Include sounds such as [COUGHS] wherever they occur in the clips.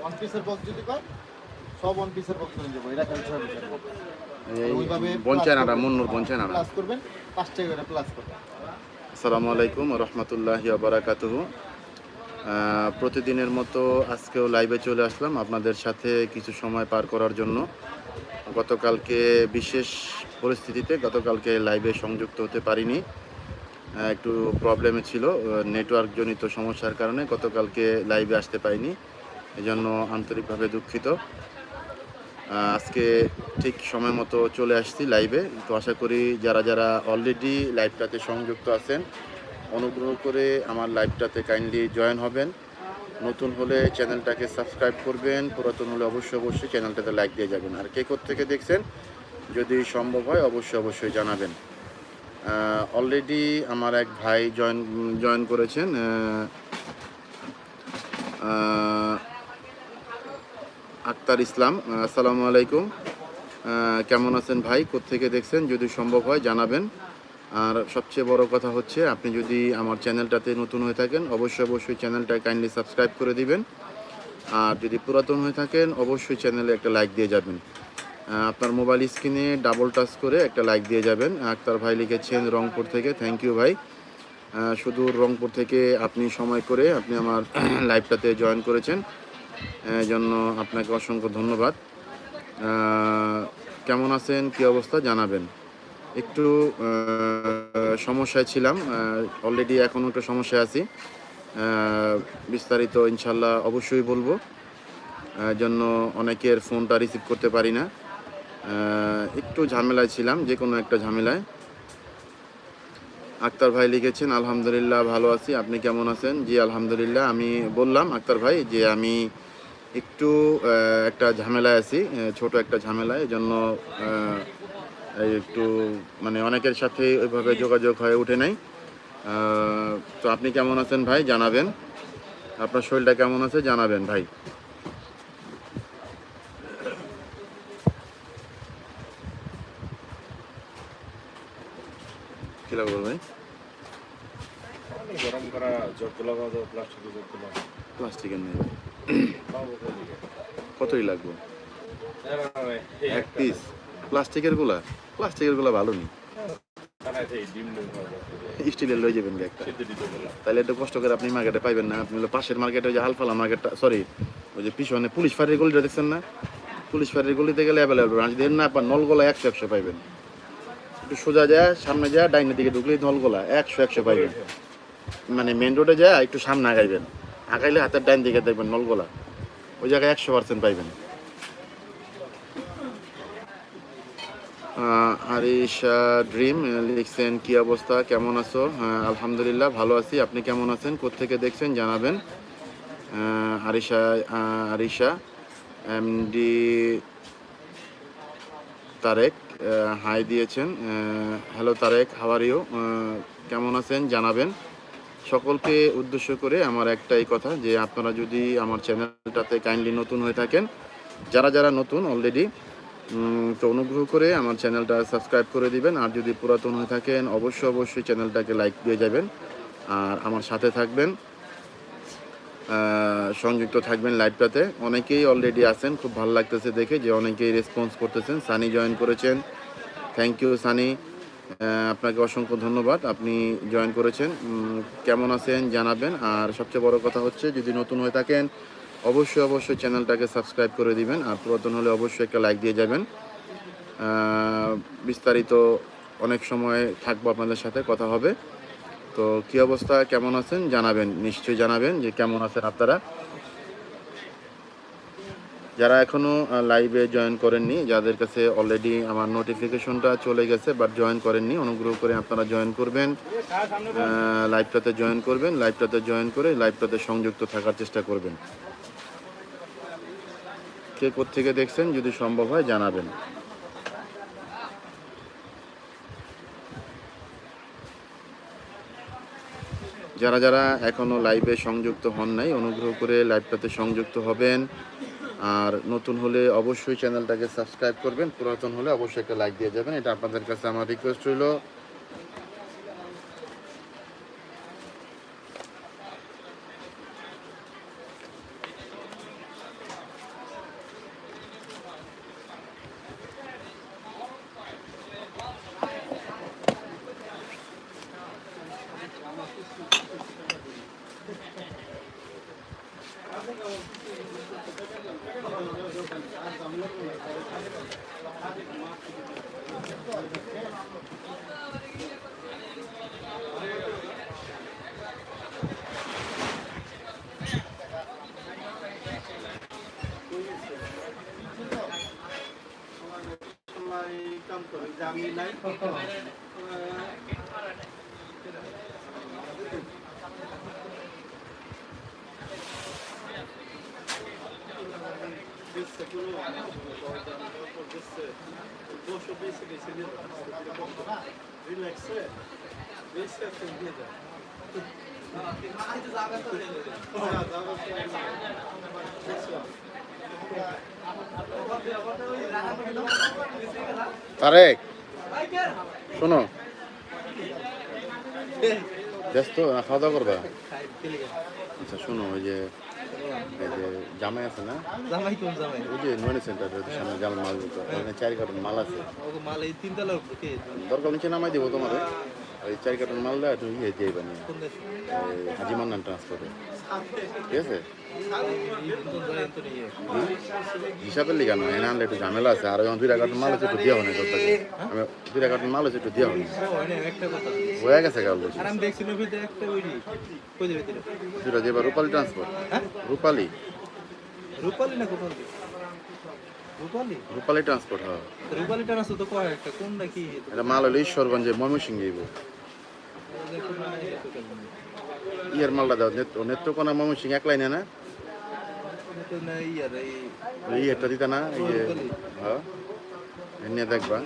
One পিসের box যদি কর সব ওয়ান পিসের বক্স নিয়ে যাব এটা খালি ছয় পিসের বক্স ওইভাবে বঞ্চায়নাটা মুন্নুর বঞ্চায়নাটা প্লাস করবেন পাঁচ টাকা করে প্লাস করবেন। আসসালামু আলাইকুম রহমতুল্লাহি বারাকাতুহু। প্রতিদিনের মতো আজকেও লাইভে চলে আসলাম আপনাদের সাথে কিছু সময় পার করার জন্য। গতকালকে বিশেষ পরিস্থিতিতে গতকালকে লাইভে সংযুক্ত হতে পারিনি। একটু প্রবলেমে ছিল নেটওয়ার্ক জনিত সমস্যার কারণে গতকালকে লাইভে আসতে পারিনি। এজন্য আন্তরিকভাবে দুঃখিত। আজকে ঠিক সময় মতো চলে আসছি লাইভে তো আশা করি যারা যারা অলরেডি লাইভটাতে সংযুক্ত আছেন, অনুগ্রহ করে আমার লাইভটাতে কাইন্ডলি জয়েন হবেন। নতুন হলে চ্যানেলটাকে সাবস্ক্রাইব করবেন। পুরাতন হলে অবশ্যই অবশ্যই চ্যানেলটাতে লাইক দিয়ে যাবেন। আর কে থেকে দেখছেন, যদি সম্ভব হয় অবশ্যই অবশ্যই জানাবেন। অলরেডি আমার এক ভাই জয়েন জয়েন করেছেন। আক্তার ইসলাম আসসালামু আলাইকুম। কেমন আছেন ভাই? কোত্থেকে দেখছেন? যদি সম্ভব হয় জানাবেন। আর সবচেয়ে বড় কথা হচ্ছে, আপনি যদি আমার চ্যানেলটাতে নতুন হয়ে থাকেন, অবশ্যই অবশ্যই চ্যানেলটা কাইন্ডলি সাবস্ক্রাইব করে দিবেন। আর যদি পুরাতন হয়ে থাকেন, অবশ্যই চ্যানেলে একটা লাইক দিয়ে যাবেন। আপনার মোবাইল স্ক্রিনে ডাবল টাচ করে একটা লাইক দিয়ে যাবেন। আক্তার ভাই লিখেছেন রংপুর থেকে। থ্যাংক ইউ ভাই। সুদূর রংপুর থেকে আপনি সময় করে আপনি আমার [CLEARS THROAT] লাইভটাতে জয়েন করেছেন। জন্য আপনাকে অসংখ্য ধন্যবাদ। কেমন আছেন? কী অবস্থা? জানাবেন। একটু সমস্যায় ছিলাম। অলরেডি এখনও একটু সমস্যায় আছি। বিস্তারিত ইনশাল্লাহ অবশ্যই বলব। জন্য অনেকের ফোনটা রিসিভ করতে পারি না। একটু ঝামেলায় ছিলাম, যে কোনো একটা ঝামেলায়। আক্তার ভাই লিখেছেন, আলহামদুলিল্লাহ, ভালো আছি। আপনি কেমন আছেন? জি, আলহামদুলিল্লাহ, আমি বললাম আক্তার ভাই যে আমি একটু একটা ঝামেলায় আছি ছোট একটা ঝামেলায় এজন্য আহ, একটু মানে অনেকের সাথে ওইভাবে যোগাযোগ হয়ে ওঠে নাই। তো আপনি কেমন আছেন ভাই? জানাবেন। আপনার শরীরটা কেমন আছে? জানাবেন ভাই। কি লাগবে ভাই? গরম করা প্লাস্টিকের প্লাস্টিকের নেই। কতই লাগবে? এক পিস প্লাস্টিকেরগুলা? প্লাস্টিকেরগুলা ভালো নেই স্টিলের লই যাবেন তাহলে একটু কষ্ট করে আপনি মার্কেটে পাইবেন না। আপনি পাশের মার্কেটে ওই যে হালফালা মার্কেটটা সরি ওই যে পিছনে পুলিশ ফাঁড়ির গলিটা দেখছেন না? পুলিশ ফাঁড়ির গলিতে গেলে অ্যাভেলেবল আর যদি না পান নলগোলা একশো একশো পাইবেন। একটু সোজা যায়, সামনে যায়, ডাইনের দিকে ঢুকলেই নলগোলা, একশো একশো পাইবেন। মানে মেন রোডে যায়, একটু সামনে আগাইবেন। আগাইলে হাতের ডাইন দিকে দেখবেন নলগোলা। ওই জায়গায় একশো পার্সেন্ট পাইবেন। আরিশা ড্রিম লিখছেন কি অবস্থা? কেমন আছো? হ্যাঁ, আলহামদুলিল্লাহ ভালো আছি। আপনি কেমন আছেন? কোত্থেকে দেখছেন? জানাবেন। আরিশা আরিশা এমডি তারেক হাই দিয়েছেন। Hello Tarek how are you? কেমন আছেন? জানাবেন। সকলকে উদ্দেশ্য করে আমার একটাই কথা যে আপনারা যদি আমার চ্যানেলটাতে কাইন্ডলি নতুন হয়ে থাকেন, যারা যারা নতুন অলরেডি তো অনুগ্রহ করে আমার চ্যানেলটা সাবস্ক্রাইব করে দিবেন। আর যদি পুরাতন হয়ে থাকেন, অবশ্যই অবশ্যই চ্যানেলটাকে লাইক দিয়ে যাবেন। আর আমার সাথে থাকবেন সংযুক্ত থাকবেন লাইভটাতে অনেকেই অলরেডি আছেন, খুব ভালো লাগতেছে দেখে যে অনেকেই রেসপন্স করতেছেন। সানি জয়েন করেছেন। Thank you Sunny. আপনাকে অসংখ্য ধন্যবাদ। আপনি জয়েন করেছেন। কেমন আছেন জানাবেন। আর সবচেয়ে বড় কথা হচ্ছে, যদি নতুন হয়ে থাকেন, অবশ্যই অবশ্যই চ্যানেলটাকে সাবস্ক্রাইব করে দিবেন। আর পুরাতন হলে অবশ্যই একটা লাইক দিয়ে যাবেন। বিস্তারিত অনেক সময় থাকব আপনাদের সাথে, কথা হবে। তো কি অবস্থা? কেমন আছেন? জানাবেন। নিশ্চয়ই জানাবেন যে কেমন আছেন আপনারা। যারা এখনও লাইভে জয়েন করেননি, যাদের কাছে অলরেডি আমার নোটিফিকেশনটা চলে গেছে বাট জয়েন করেননি, অনুগ্রহ করে আপনারা জয়েন করবেন লাইভটাতে জয়েন করবেন লাইভটাতে জয়েন করে লাইভটাতে সংযুক্ত থাকার চেষ্টা করবেন। কে কোথেকে দেখছেন, যদি সম্ভব হয় জানাবেন। যারা যারা এখনও লাইভে সংযুক্ত হন নাই, অনুগ্রহ করে লাইভটাতে সংযুক্ত হবেন। আর নতুন হলে অবশ্যই চ্যানেলটাকে সাবস্ক্রাইব করবেন, পুরাতন হলে অবশ্যই একটা লাইক দিয়ে যাবেন। এটা আপনাদের কাছে আমার রিকোয়েস্ট রইল। তারেক শোনো। ব্যস্ত না খাওয়া দাওয়া করবা? আচ্ছা শোনো ওই যে জামাই আছে না? জামাই কোন জামাই? ওই যে নয়নে সেন্টার সামনে জাল মাল ওখানে চার কার্টন মাল আছে। মাল এই তিনতলার দরকার নিচে নামাই দেবো তোমার। ওই চার কার্টন মাল দেয় তুমি ইয়ে দিয়ে বানিয়ে। হাজি মান্নান ট্রান্সপোর্টে ঠিক আছে? হিসাবের লিগা নয় এনে আনলে একটু ঝামেলা আছে। আর দুই কার্টন মাল আছে একটু দেওয়া থেকে আমি দুই কার্টন মাল আছে একটু দেওয়া হয় হয়ে গেছে কাল দুটা দিয়ে রূপালি ট্রান্সপোর্ট হ্যাঁ? রূপালি? রূপালি না কোথাও রূপালি? রূপালি ট্রান্সপোর্ট হয়। রূপালি টানা তো কয় একটা কোন না এটা মাল হলো ঈশ্বরগঞ্জে ময়মনসিংহে ইয়ের মালটা দাও নেত্র নেত্রকোনা ময়মনসিংহ এক লাইনে না? এই একটা দিতা না, এই যে হ্যাঁ এনে দেখবা।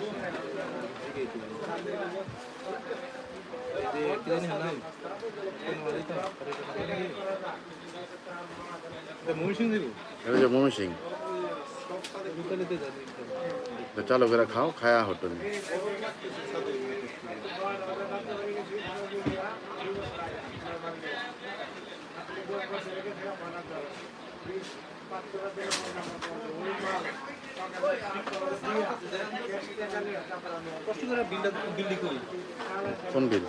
এটা এটা করে খাও, খায়া হোটেল কষ্ট করে বিলটা বিল্ডি করি কোন বিল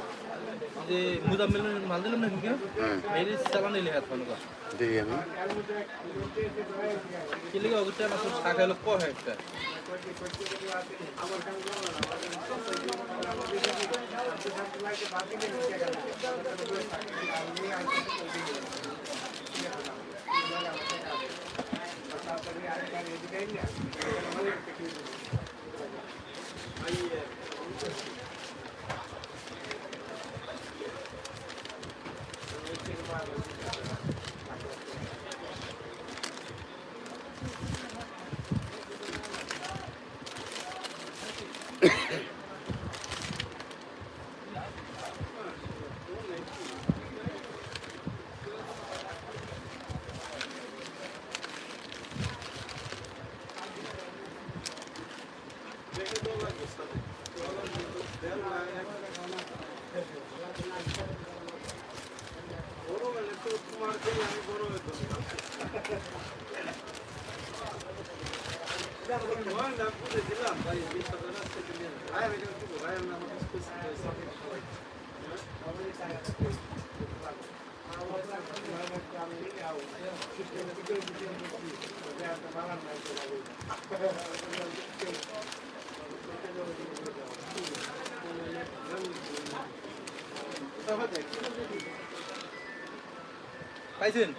যে মুজাম্মেল মাল দিলাম না কি হ্যাঁ। এই চালান হাত ফানুকা দেখি আমি। কি লিগে অগত্যা না টাকা হলো ক হয় একটা পাইছেন?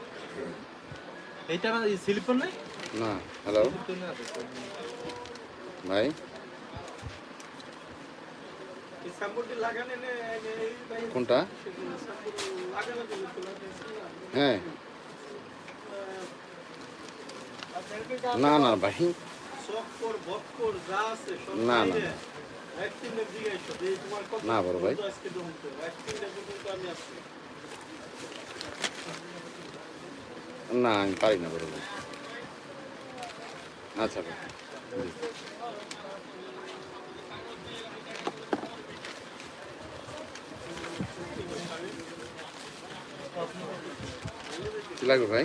এইটা না স্লিপার নাই? না হ্যালো ভাই কোনটা? হ্যাঁ। না না, ভাই। না না না। বড় ভাই। না, আমি পারি না, বড় ভাই। আচ্ছা ভাই। কি লাগবে, ভাই?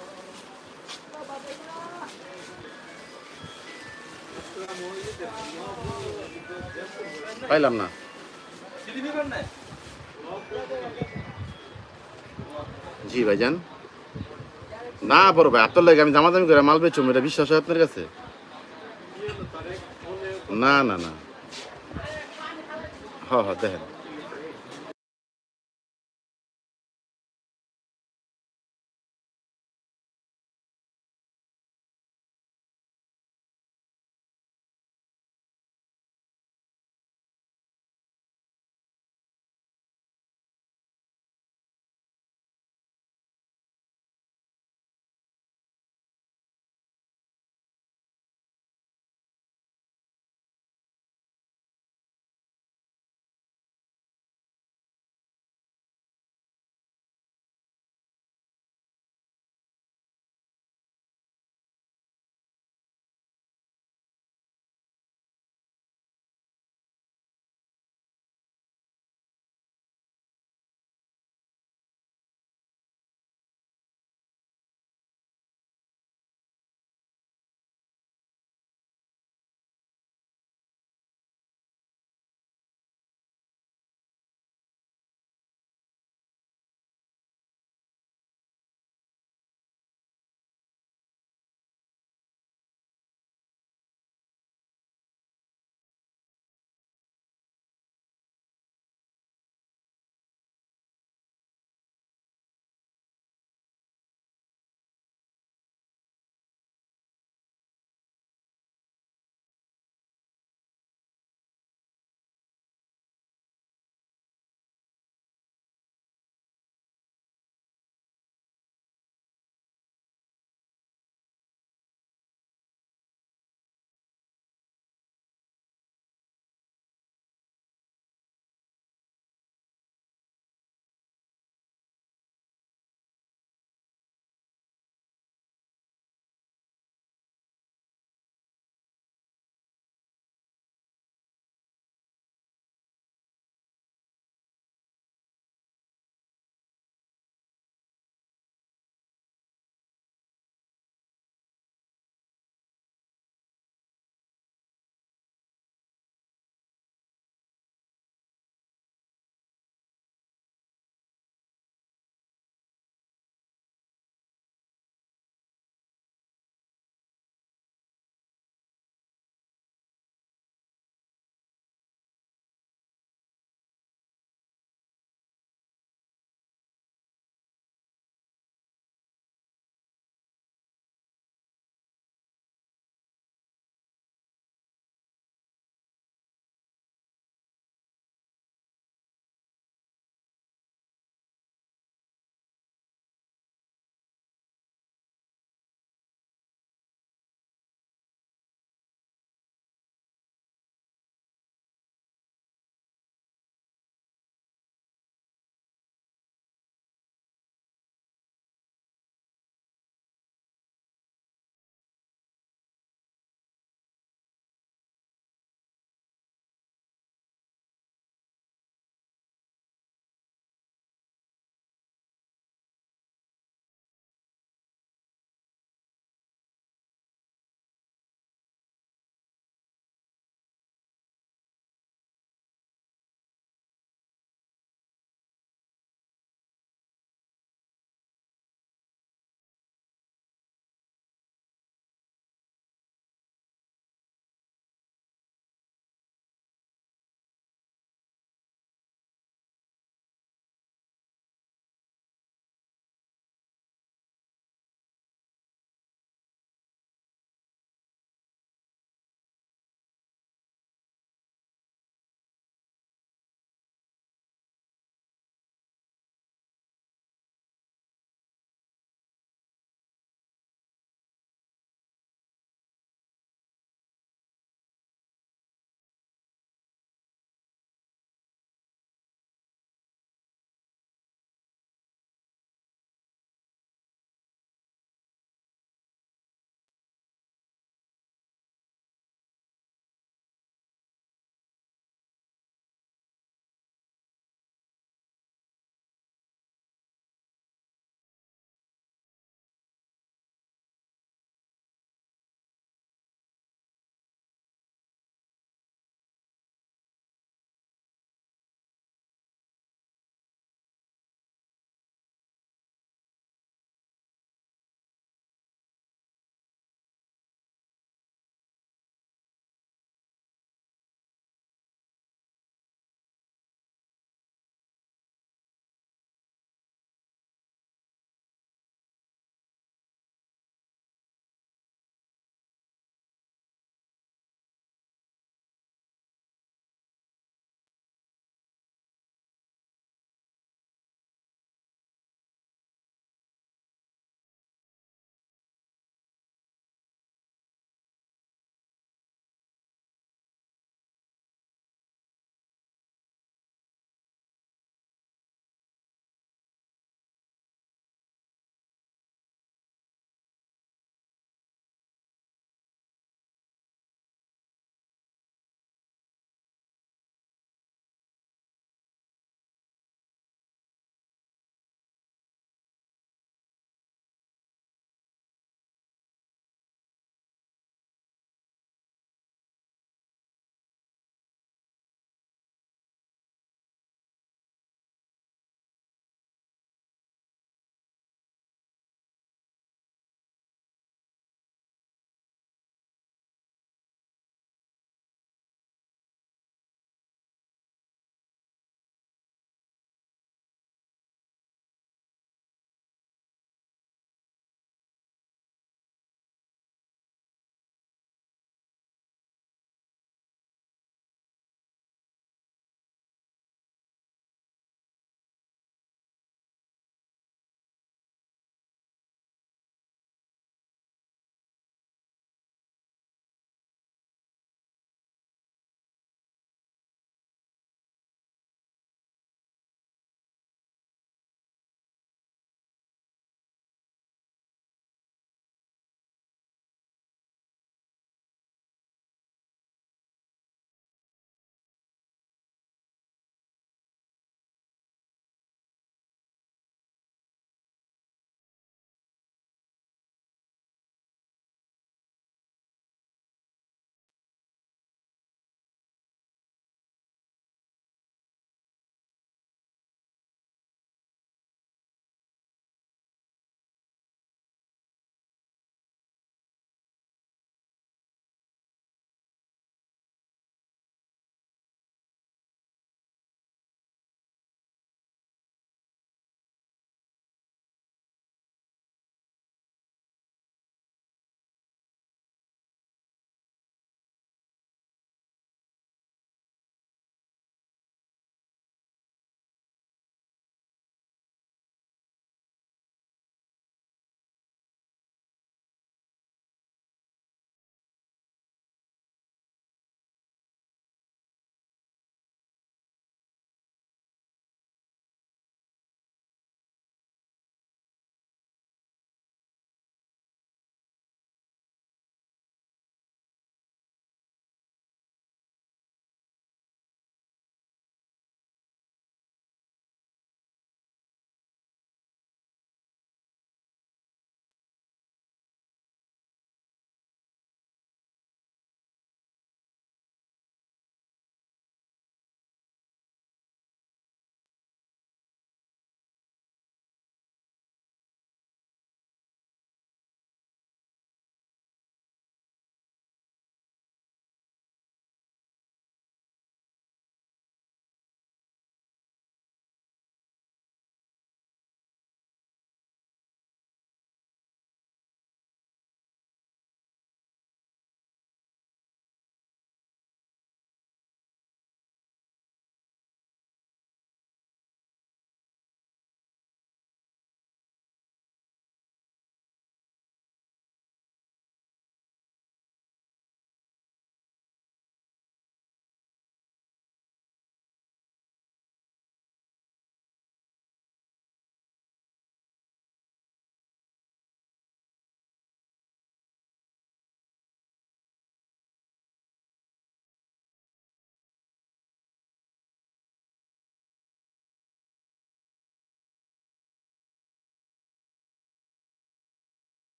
পাইলাম না। জি, ভাইজান। না বড় ভাই আপনার লাগে আমি দামাদামি করে মাল বেচুম, এটা বিশ্বাস হয় আপনার কাছে? না না না। হ হ, দেখেন।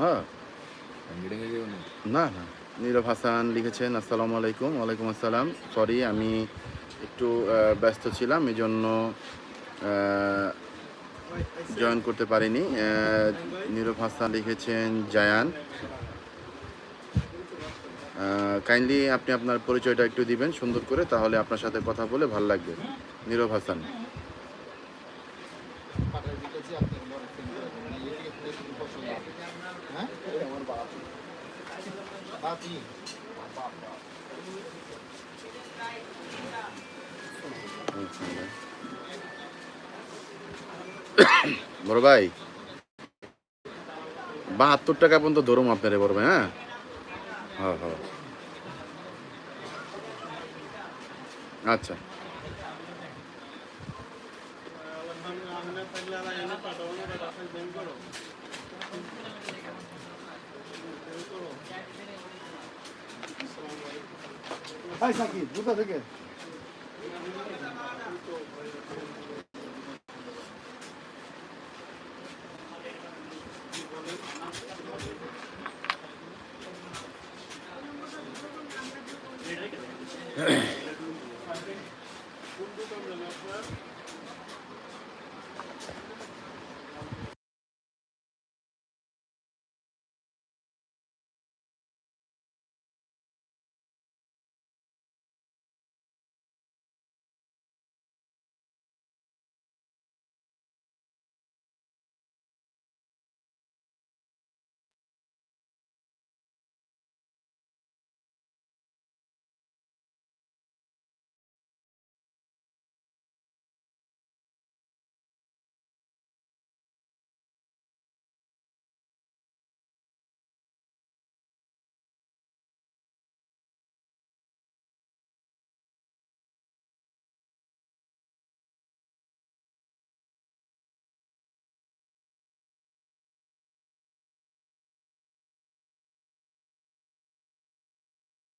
হ্যাঁ। না। না নীরব হাসান লিখেছেন আসসালামু আলাইকুম ওয়ালাইকুম আসসালাম। সরি আমি একটু ব্যস্ত ছিলাম এই জন্য জয়েন করতে পারিনি। নীরব হাসান লিখেছেন জায়ান। কাইন্ডলি আপনি আপনার পরিচয়টা একটু দিবেন সুন্দর করে তাহলে আপনার সাথে কথা বলে ভালো লাগবে। নীরব হাসান পাঠায় দিতেছি আপনি বড় ফিল করে দেবেন এই এদিকে পুরো শুধু পছন্দ হবে। হ্যাঁ এই আমার বাপ [COUGHS] বড় ভাই বাহাত্তর টাকা পর্যন্ত ধরুম আপনারে বড় ভাই হ্যাঁ? হ্যাঁ হ্যাঁ। আচ্ছা। হাই সাকিব কোথা থেকে